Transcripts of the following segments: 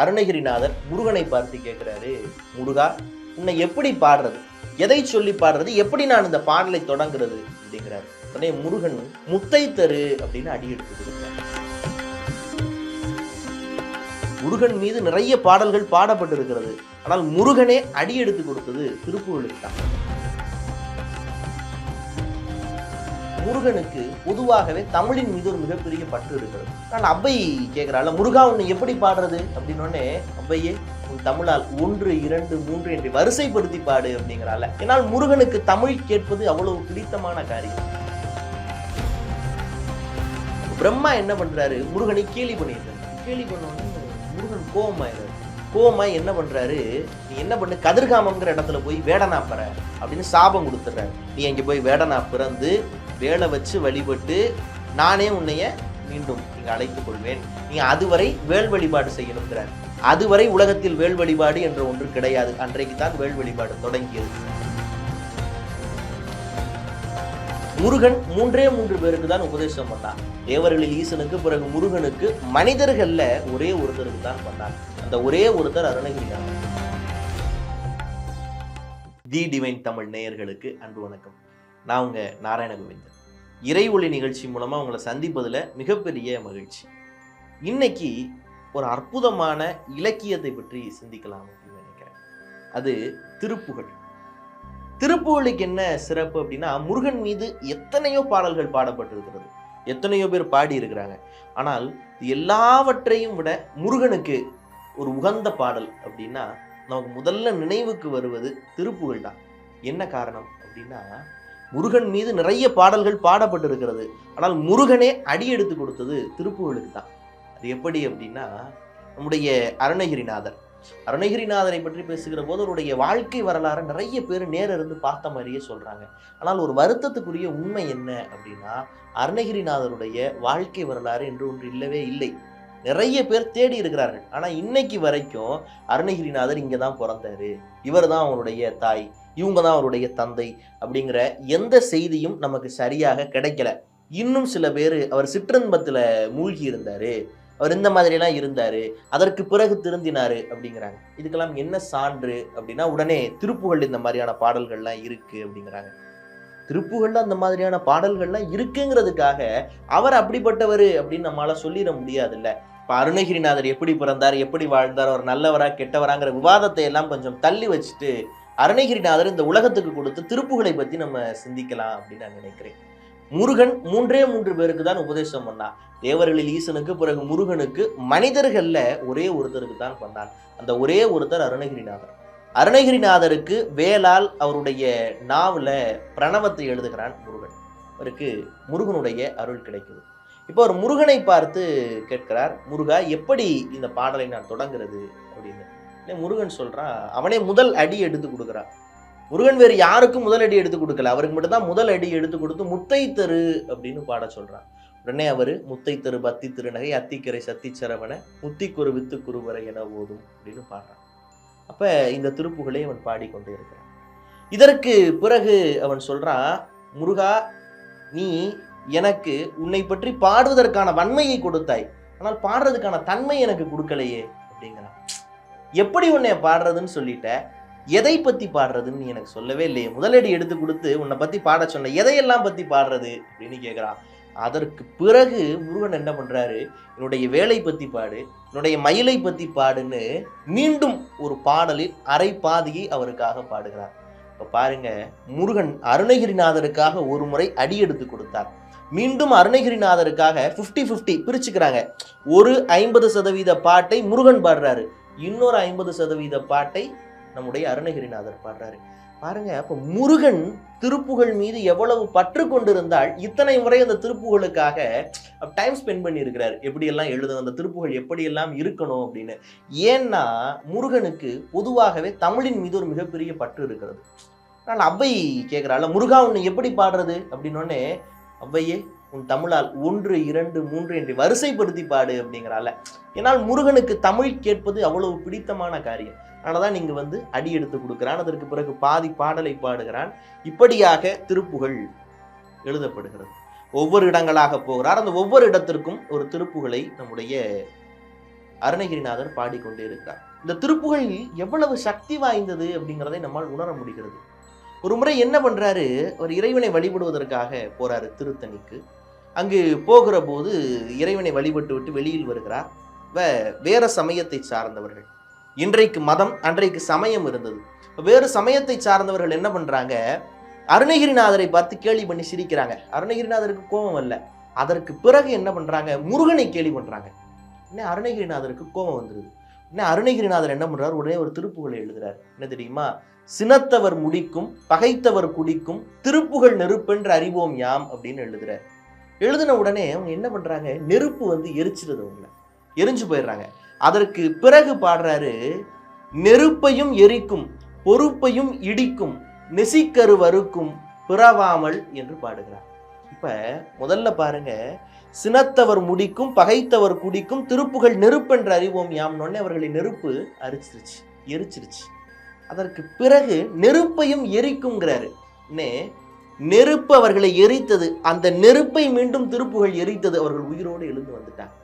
அருணகிரிநாதர் முருகனை பார்த்து கேட்கிறாரு முருகா உன்னை எப்படி பாடுறது? எதை சொல்லி பாடுறது? எப்படி நான் இந்த பாடலை தொடங்குறது? அப்படிங்கிறாரு. உடனே முருகன் முத்தை தரு அப்படின்னு அடி எடுத்து கொடுக்கிறார். முருகன் மீது நிறைய பாடல்கள் பாடப்பட்டிருக்கிறது. ஆனால் முருகனே அடி எடுத்து கொடுத்தது திருப்புகழுக்கு தான். முருகனுக்கு பொதுவாகவே தமிழின் மீது ஒரு மிகப்பெரிய பற்று இருக்கிறது. நான் அவ்வை கேட்கிறாள் முருகா உன்னை எப்படி பாடுறது? அப்படின்னோடனே அவ்வையே உன் தமிழால் ஒன்று இரண்டு மூன்று என்று வரிசைப்படுத்தி பாடு அப்படிங்கிறாள். ஏன்னால் முருகனுக்கு தமிழ் கேட்பது அவ்வளவு பிடித்தமான காரியம். பிரம்மா என்ன பண்றாரு? முருகனை கேலி பண்ணிடுறாரு. கேலி பண்ணோடனே முருகன் கோபமாயிடுறாரு கோமா என்ன பண்றாரு? நீ என்ன பண்ணு? கதிர்காமங்கிற இடத்துல போய் வேடனா அப்படின்னு சாபம் கொடுத்துட்றாரு. நீ அங்கே போய் வேடனா பிறந்து வேலை வச்சு வழிபட்டு நானே உன்னைய மீண்டும் நீங்க அழைத்துக் கொள்வேன். நீ அதுவரை வேல் வழிபாடு செய்யணுங்கிறார் அதுவரை உலகத்தில் வேல் வழிபாடு என்ற ஒன்று கிடையாது. அன்றைக்கு தான் வேல் வழிபாடு தொடங்கியது. முருகன் மூன்றே மூன்று பேருக்கு தான் உபதேசம் பண்ணான் தேவர்களில் ஈசனுக்கு பிறகு முருகனுக்கு மனிதர்கள்ல ஒரே ஒருத்தருக்கு தான் பண்ணார். அந்த ஒரே ஒருத்தர் அருணகிரிநாதர் தி டிவைன் தமிழ் நேயர்களுக்கு அன்பு வணக்கம். நான் உங்கள் நாராயணகோவிந்தன். இறை ஒளி நிகழ்ச்சி மூலமாக உங்களை சந்திப்பதில் மிகப்பெரிய மகிழ்ச்சி. இன்னைக்கு ஒரு அற்புதமான இலக்கியத்தை பற்றி சிந்திக்கலாம் அப்படின்னு நினைக்கிறேன். அது திருப்புகழ். திருப்புகழுக்கு என்ன சிறப்பு அப்படின்னா முருகன் மீது எத்தனையோ பாடல்கள் பாடப்பட்டிருக்கிறது. எத்தனையோ பேர் பாடி இருக்கிறாங்க ஆனால் எல்லாவற்றையும் விட முருகனுக்கு ஒரு உகந்த பாடல் அப்படின்னா நமக்கு முதல்ல நினைவுக்கு வருவது திருப்புகழ் தான். என்ன காரணம் அப்படின்னா முருகன் மீது நிறைய பாடல்கள் பாடப்பட்டிருக்கிறது. ஆனால் முருகனே அடி எடுத்து கொடுத்தது திருப்புகழுக்கு தான். அது எப்படி அப்படின்னா நம்முடைய அருணகிரிநாதர். அருணகிரிநாதரை பற்றி பேசுகிற போது அவருடைய வாழ்க்கை வரலாறு நிறைய பேர் நேர இருந்து பார்த்த மாதிரியே சொல்றாங்க. ஆனால் ஒரு வருத்தத்துக்குரிய உண்மை என்ன அப்படின்னா அருணகிரிநாதருடைய வாழ்க்கை வரலாறு என்று ஒன்று இல்லவே இல்லை. நிறைய பேர் தேடி இருக்கிறார்கள். ஆனால் இன்னைக்கு வரைக்கும் அருணகிரிநாதர் இங்கே தான் பிறந்தாரு. இவர் தான் அவருடைய தாய். இவங்க தான் அவருடைய தந்தை அப்படிங்கிற எந்த செய்தியும் நமக்கு சரியாக கிடைக்கல. இன்னும் சில பேர் அவர் சிற்றன்பத்தில் மூழ்கி இருந்தாரு. அவர் இந்த மாதிரிலாம் இருந்தாரு. அதற்கு பிறகு திருந்தினாரு அப்படிங்கிறாங்க. இதுக்கெல்லாம் என்ன சான்று அப்படின்னா உடனே திருப்புகள் இந்த மாதிரியான பாடல்கள்லாம் இருக்கு அப்படிங்கிறாங்க. திருப்புகள்ல அந்த மாதிரியான பாடல்கள்லாம் இருக்குங்கிறதுக்காக அவர் அப்படிப்பட்டவர் அப்படின்னு நம்மளால சொல்லிட முடியாதுல்ல. இப்ப அருணகிரிநாதர் எப்படி பிறந்தார் எப்படி வாழ்ந்தார் அவர் நல்லவரா கெட்டவராங்கிற விவாதத்தை எல்லாம் கொஞ்சம் தள்ளி வச்சுட்டு அருணகிரிநாதர் இந்த உலகத்துக்கு கொடுத்த திருப்புகளை பத்தி நம்ம சிந்திக்கலாம் அப்படின்னு நான் நினைக்கிறேன். முருகன் மூன்றே மூன்று பேருக்கு தான் உபதேசம் பண்ணான் தேவர்களில் ஈசனுக்கு பிறகு முருகனுக்கு மனிதர்கள்ல ஒரே ஒருத்தருக்கு தான் பண்ணான் அந்த ஒரே ஒருத்தர் அருணகிரிநாதர். அருணகிரிநாதருக்கு வேளால் அவருடைய நாவில் பிரணவத்தை எழுதுகிறான் முருகன். அவருக்கு முருகனுடைய அருள் கிடைக்குது. இப்போ அவர் முருகனை பார்த்து கேட்கிறார் முருகா எப்படி இந்த பாடலை நான் தொடங்குறது? அப்படின்னு. இல்லை முருகன் சொல்றான் அவனே முதல் அடி எடுத்து கொடுக்குறான் முருகன் வேறு யாருக்கும் முதல் அடி எடுத்து கொடுக்கல. அவருக்கு மட்டும்தான் முதல் அடி எடுத்து கொடுத்து முத்தை தரு அப்படின்னு பாட சொல்றான் உடனே அவர் முத்தை தரு பத்தி திருநகை அத்திக்கரை சத்திச்சரவன முத்திக்குரு வித்து குருவரை என ஓதும் அப்படின்னு பாடுறான் அப்ப இந்த திருப்புகளை அவன் பாடிக்கொண்டே இருக்கிறான். இதற்கு பிறகு அவன் சொல்றான் முருகா நீ எனக்கு உன்னை பற்றி பாடுவதற்கான வன்மையை கொடுத்தாய். ஆனால் பாடுறதுக்கான தன்மை எனக்கு கொடுக்கலையே அப்படிங்கிறான். எப்படி உன்னை பாடுறதுன்னு சொல்லிட்ட? எதை பத்தி பாடுறதுன்னு நீ எனக்கு சொல்லவே இல்லையே. முதலடி எடுத்து கொடுத்து உன்னை பத்தி பாட சொன்ன. எதையெல்லாம் பத்தி பாடுறது? அப்படின்னு கேட்குறான் அதற்கு பிறகு முருகன் என்ன பண்றாரு? என்னுடைய வேலை பத்தி பாடு என்னுடைய மயிலை பத்தி பாடுன்னு மீண்டும் ஒரு பாடலில் அரை பாதியை அவருக்காக பாடுகிறார். இப்போ பாருங்க முருகன் அருணகிரிநாதருக்காக ஒரு முறை அடி எடுத்து கொடுத்தார். மீண்டும் அருணகிரிநாதருக்காக 50 50 பிரிச்சுக்கிறாங்க. ஒரு ஐம்பது சதவீத பாட்டை முருகன் பாடுறாரு. இன்னொரு ஐம்பது சதவீத பாட்டை நம்முடைய அருணகிரிநாதர் பாடுறாரு. பாருங்க அப்போ முருகன் திருப்புகள் மீது எவ்வளவு பற்று கொண்டிருந்தால் இத்தனை முறை அந்த திருப்புகளுக்காக டைம் ஸ்பெண்ட் பண்ணியிருக்கிறார். எப்படியெல்லாம் எழுதணும் அந்த திருப்புகள் எப்படியெல்லாம் இருக்கணும் அப்படின்னு. ஏன்னா முருகனுக்கு பொதுவாகவே தமிழின் மீது ஒரு மிகப்பெரிய பற்று இருக்கிறது. ஆனால் அவ்வை கேட்குறாள் முருகா உன்னை எப்படி பாடுறது? அப்படின்னோடனே அவ்வையே உன் தமிழால் ஒன்று இரண்டு மூன்று என்று வரிசைப்படுத்தி பாடு அப்படிங்கிறால ஏன்னால் முருகனுக்கு தமிழ் கேட்பது அவ்வளவு பிடித்தமான காரியம். அதனாலதான் நீங்க வந்து அடி எடுத்து கொடுக்கிறான். அதற்கு பிறகு பாதி பாடலை பாடுகிறான். இப்படியாக திருப்புகள் எழுதப்படுகிறது. ஒவ்வொரு இடங்களாக போகிறார். அந்த ஒவ்வொரு இடத்திற்கும் ஒரு திருப்புகளை நம்முடைய அருணகிரிநாதர் பாடிக்கொண்டே இருக்கிறார். இந்த திருப்புகள் எவ்வளவு சக்தி வாய்ந்தது அப்படிங்கிறதை நம்மால் உணர முடிகிறது. ஒரு முறை என்ன பண்ணுறாரு ஒரு இறைவனை வழிபடுவதற்காக போகிறாரு திருத்தணிக்கு. அங்கு போகிற போது இறைவனை வழிபட்டு விட்டு வெளியில் வருகிறார். வே- வேற சமயத்தை சார்ந்தவர்கள். இன்றைக்கு மதம் அன்றைக்கு சமயம் இருந்தது. வேறு சமயத்தை சார்ந்தவர்கள் என்ன பண்ணுறாங்க அருணகிரிநாதரை பார்த்து கேலி பண்ணி சிரிக்கிறாங்க. அருணகிரிநாதருக்கு கோபம் இல்லை அதற்கு பிறகு என்ன பண்ணுறாங்க முருகனை கேலி பண்ணுறாங்க என்ன அருணகிரிநாதருக்கு கோபம் வந்துடுது உடனே அருணகிரிநாதர் என்ன பண்ணுறார் உடனே ஒரு திருப்புகளை எழுதுறாரு. என்ன தெரியுமா? சினத்தவர் முடிக்கும் பகைத்தவர் குடிக்கும் திருப்புகள் நெருப்பென்று அறிவோம் யாம் அப்படின்னு எழுதுறாரு. எழுதின உடனே அவங்க என்ன பண்றாங்க? நெருப்பு வந்து எரிச்சிருது அவங்கள. எரிஞ்சு போயிடுறாங்க. அதற்கு பிறகு பாடுறாரு நெருப்பையும் எரிக்கும் பொறுப்பையும் இடிக்கும் நெசிக்கருவருக்கும் பிறவாமல் என்று பாடுகிறார். இப்போ முதல்ல பாருங்க சினத்தவர் முடிக்கும் பகைத்தவர் குடிக்கும் திருப்புகள் நெருப்பென்று அறிவோம். யாம்னோடனே அவர்களை நெருப்பு அரிச்சிருச்சு எரிச்சிருச்சு. அதற்கு பிறகு நெருப்பையும் எரிக்குங்கிறாரு நே நெருப்பு அவர்களை எரித்தது அந்த நெருப்பை மீண்டும் திருப்புகள் எரித்தது அவர்கள் உயிரோடு எழுந்து வந்துட்டாங்க.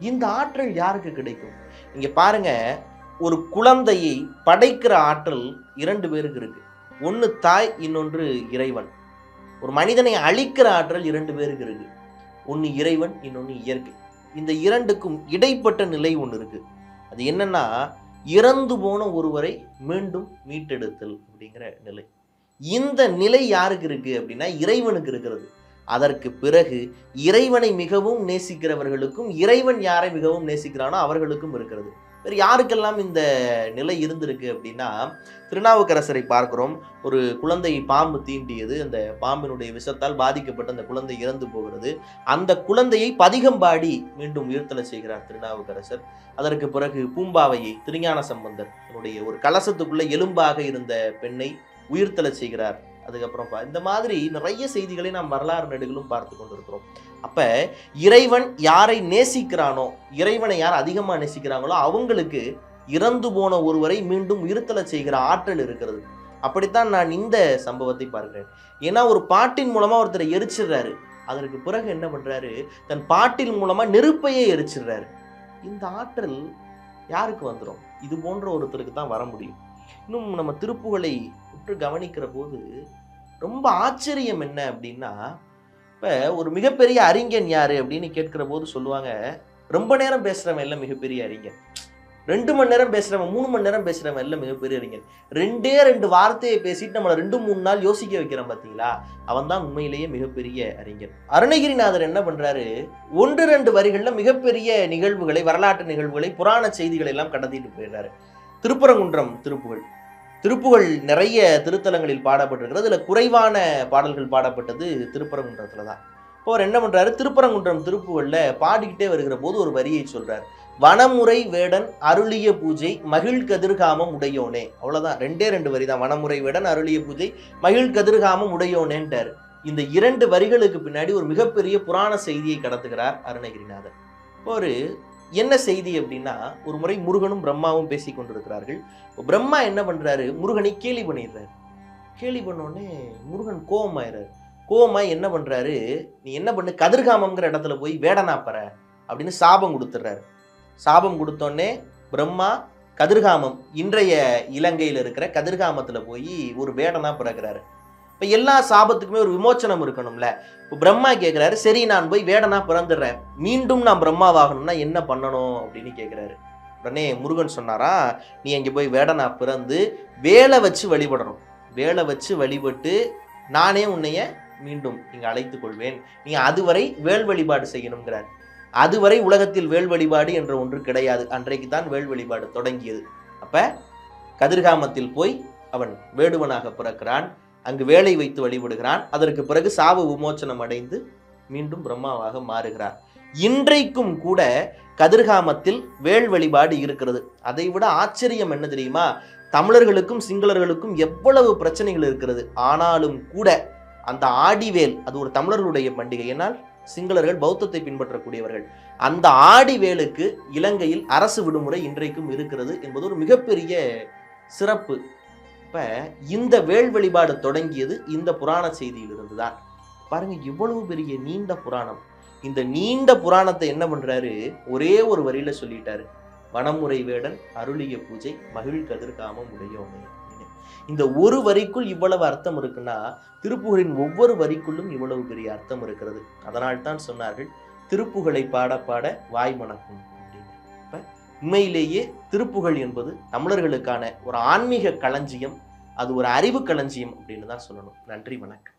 இந்த ஆற்றல் யாருக்கு கிடைக்கும்? இங்க பாருங்க ஒரு குழந்தையை படைக்கிற ஆற்றல் இரண்டு பேருக்கு இருக்கு. ஒன்று தாய் இன்னொன்று இறைவன். ஒரு மனிதனை அழிக்கிற ஆற்றல் இரண்டு பேருக்கு இருக்கு. ஒன்று இறைவன் இன்னொன்று இயற்கை. இந்த இரண்டுக்கும் இடைப்பட்ட நிலை ஒன்று இருக்குது அது என்னென்னா இறந்து போன ஒருவரை மீண்டும் மீட்டெடுத்தல் அப்படிங்கிற நிலை. இந்த நிலை யாருக்கு இருக்குது அப்படின்னா இறைவனுக்கு இருக்கிறது. அதற்கு பிறகு இறைவனை மிகவும் நேசிக்கிறவர்களுக்கும் இறைவன் யாரை மிகவும் நேசிக்கிறானோ அவர்களுக்கும் இருக்கிறது. வேறு யாருக்கெல்லாம் இந்த நிலை இருந்திருக்கு அப்படின்னா திருநாவுக்கரசரை பார்க்கிறோம். ஒரு குழந்தை பாம்பு தீண்டியது அந்த பாம்பினுடைய விஷத்தால் பாதிக்கப்பட்டு அந்த குழந்தை இறந்து போகிறது. அந்த குழந்தையை பதிகம்பாடி மீண்டும் உயிர்த்தலை செய்கிறார் திருநாவுக்கரசர். அதற்கு பிறகு பூம்பாவையை திருஞான சம்பந்தர் தன்னுடைய ஒரு கலசத்துக்குள்ளே எலும்பாக இருந்த பெண்ணை உயிர்த்தலை செய்கிறார். அதுக்கப்புறம் இந்த மாதிரி நிறைய செய்திகளை நாம் வரலாறு நெடுகளும் பார்த்து கொண்டிருக்கிறோம். அப்ப இறைவன் யாரை நேசிக்கிறானோ இறைவனை யார் அதிகமாக நேசிக்கிறாங்களோ அவங்களுக்கு இறந்து போன ஒருவரை மீண்டும் உயிர்த்தலை செய்கிற ஆற்றல் இருக்கிறது. அப்படித்தான் நான் இந்த சம்பவத்தை பார்க்கிறேன். ஏன்னா ஒரு பாட்டின் மூலமா ஒருத்தரை எரிச்சிடுறாரு அதற்கு பிறகு என்ன பண்றாரு? தன் பாட்டின் மூலமா நெருப்பையே எரிச்சிடுறாரு இந்த ஆற்றல் யாருக்கு வந்துடும் இது போன்ற ஒருத்தருக்கு தான் வர முடியும். இன்னும் நம்ம திருப்புகளை உற்று கவனிக்கிற போது ரொம்ப ஆச்சரியம் என்ன அப்படின்னா இப்போ ஒரு மிகப்பெரிய அறிஞன் யாரு அப்படின்னு கேட்கிற போது சொல்லுவாங்க ரொம்ப நேரம் பேசுறவன் எல்லாம் மிகப்பெரிய அறிஞன். ரெண்டு மணி நேரம் பேசுறவன் மூணு மணி நேரம் பேசுறவன் எல்லாம் மிகப்பெரிய அறிஞன். ரெண்டே ரெண்டு வார்த்தையை பேசிட்டு நம்மளை ரெண்டு மூணு நாள் யோசிக்க வைக்கிறான் பார்த்தீங்களா அவன் தான் உண்மையிலேயே மிகப்பெரிய அறிஞர் அருணகிரிநாதர் என்ன பண்றாரு? ஒன்று ரெண்டு வரிகளில் மிகப்பெரிய நிகழ்வுகளை வரலாற்று நிகழ்வுகளை புராண செய்திகளை எல்லாம் கடத்திட்டு போயிடுறாரு. திருப்பரங்குன்றம் திருப்புகழ். திருப்புகள் நிறைய திருத்தலங்களில் பாடப்பட்டிருக்கிறது. அதில் குறைவான பாடல்கள் பாடப்பட்டது திருப்பரங்குன்றத்தில் தான் இப்போ அவர் என்ன பண்ணுறாரு திருப்பரங்குன்றம் திருப்புகளில் பாடிக்கிட்டே வருகிற போது ஒரு வரியை சொல்கிறார் வனமுறை வேடன் அருளிய பூஜை மகிழ் கதிர்காமம் உடையோனே. அவ்வளோதான் ரெண்டே ரெண்டு வரி தான் வனமுறை வேடன் அருளிய பூஜை மகிழ் கதிர்காமம் உடையோனேன்ட்டார். இந்த இரண்டு வரிகளுக்கு பின்னாடி ஒரு மிகப்பெரிய புராண செய்தியை கடத்துகிறார் அருணகிரிநாதர். ஒரு என்ன செய்தி அப்படின்னா ஒரு முறை முருகனும் பிரம்மாவும் பேசி கொண்டிருக்கிறார்கள். பிரம்மா என்ன பண்ணுறாரு முருகனை கேலி பண்ணிடுறாரு. கேலி பண்ணோடனே முருகன் கோவமாயிறாரு. கோவமாய் என்ன பண்ணுறாரு நீ என்ன பண்ணு? கதிர்காமம்ங்கிற இடத்துல போய் வேடனா அப்படின்னு சாபம் கொடுத்துட்றாரு. சாபம் கொடுத்தோடனே பிரம்மா கதிர்காமம் இன்றைய இலங்கையில் இருக்கிற கதிர்காமத்தில் போய் ஒரு வேடனா பிறக்கிறாரு இப்போ எல்லா சாபத்துக்குமே ஒரு விமோச்சனம் இருக்கணும்ல. இப்போ பிரம்மா கேட்குறாரு சரி நான் போய் வேடனா பிறந்துடுறேன். மீண்டும் நான் பிரம்மாவாகணும்னா என்ன பண்ணணும் அப்படின்னு கேட்குறாரு உடனே முருகன் சொன்னாரா நீ அங்கே போய் வேடனா பிறந்து வேலை வச்சு வழிபடணும். வேலை வச்சு வழிபட்டு நானே உன்னைய மீண்டும் இங்கே அழைத்து கொள்வேன். நீ அதுவரை வேல் வழிபாடு செய்யணுங்கிறார் அதுவரை உலகத்தில் வேல் வழிபாடு என்ற ஒன்று கிடையாது. அன்றைக்கு தான் வேல் வழிபாடு தொடங்கியது. அப்போ கதிர்காமத்தில் போய் அவன் வேடுவனாக பிறக்கிறான். அங்கு வேலை வைத்து வழிபடுகிறான். அதற்கு பிறகு சாவு விமோச்சனம் அடைந்து மீண்டும் பிரம்மாவாக மாறுகிறார். இன்றைக்கும் கூட கதிர்காமத்தில் வேல் வழிபாடு இருக்கிறது. அதை விட ஆச்சரியம் என்ன தெரியுமா? தமிழர்களுக்கும் சிங்களர்களுக்கும் எவ்வளவு பிரச்சனைகள் இருக்கிறது. ஆனாலும் கூட அந்த ஆடிவேல் அது ஒரு தமிழர்களுடைய பண்டிகை. என்னால் சிங்களர்கள் பௌத்தத்தை பின்பற்றக்கூடியவர்கள். அந்த ஆடிவேலுக்கு இலங்கையில் அரசு விடுமுறை இன்றைக்கும் இருக்கிறது என்பது ஒரு மிகப்பெரிய சிறப்பு. இப்போ இந்த வேள் வழிபாடு தொடங்கியது இந்த புராண செய்தியிலிருந்து தான் பாருங்க இவ்வளவு பெரிய நீண்ட புராணம். இந்த நீண்ட புராணத்தை என்ன பண்றாரு? ஒரே ஒரு வரியில சொல்லிட்டாரு. வனமுறை வேடன் அருளிய பூஜை மகிழ் கதிர்காமம் உடையோமே இந்த ஒரு வரிக்குள் இவ்வளவு அர்த்தம் இருக்குன்னா திருப்புகழின் ஒவ்வொரு வரிக்குள்ளும் இவ்வளவு பெரிய அர்த்தம் இருக்கிறது. அதனால் தான் சொன்னார்கள் திருப்புகளை பாட பாட வாய் மணக்கும் உண்மையிலேயே திருப்புகழ் என்பது தமிழர்களுக்கான ஒரு ஆன்மீக களஞ்சியம் அது ஒரு அறிவு களஞ்சியம் அப்படின்னு தான் சொல்லணும். நன்றி வணக்கம்.